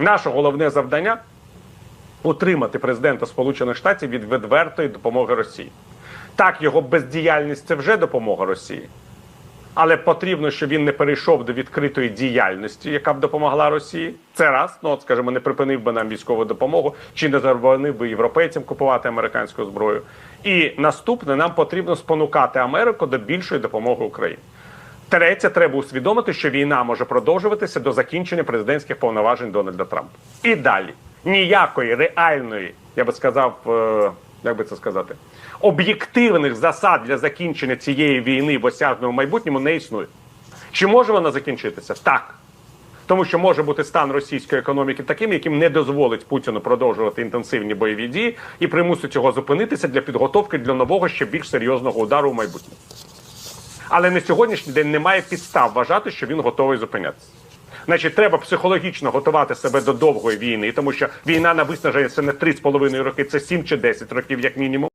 Наше головне завдання утримати президента Сполучених Штатів від відвертої допомоги Росії. Так, його бездіяльність це вже допомога Росії. Але потрібно, щоб він не перейшов до відкритої діяльності, яка б допомогла Росії. Це раз, ну от скажімо, не припинив би нам військову допомогу, чи не заборонив би європейцям купувати американську зброю. І наступне нам потрібно спонукати Америку до більшої допомоги Україні. Третє, треба усвідомити, що війна може продовжуватися до закінчення президентських повноважень Дональда Трампа. І далі ніякої реальної, я би сказав, е, як би це сказати, об'єктивних засад для закінчення цієї війни в осяжному майбутньому не існує. Чи може вона закінчитися? Так. Тому що може бути стан російської економіки таким, яким не дозволить Путіну продовжувати інтенсивні бойові дії і примусить його зупинитися для підготовки для нового ще більш серйозного удару в майбутньому. Але на сьогоднішній день немає підстав вважати, що він готовий зупинятися. Значить, треба психологічно готувати себе до довгої війни, тому що війна на виснаження це не 3,5 роки, це 7 чи 10 років, як мінімум.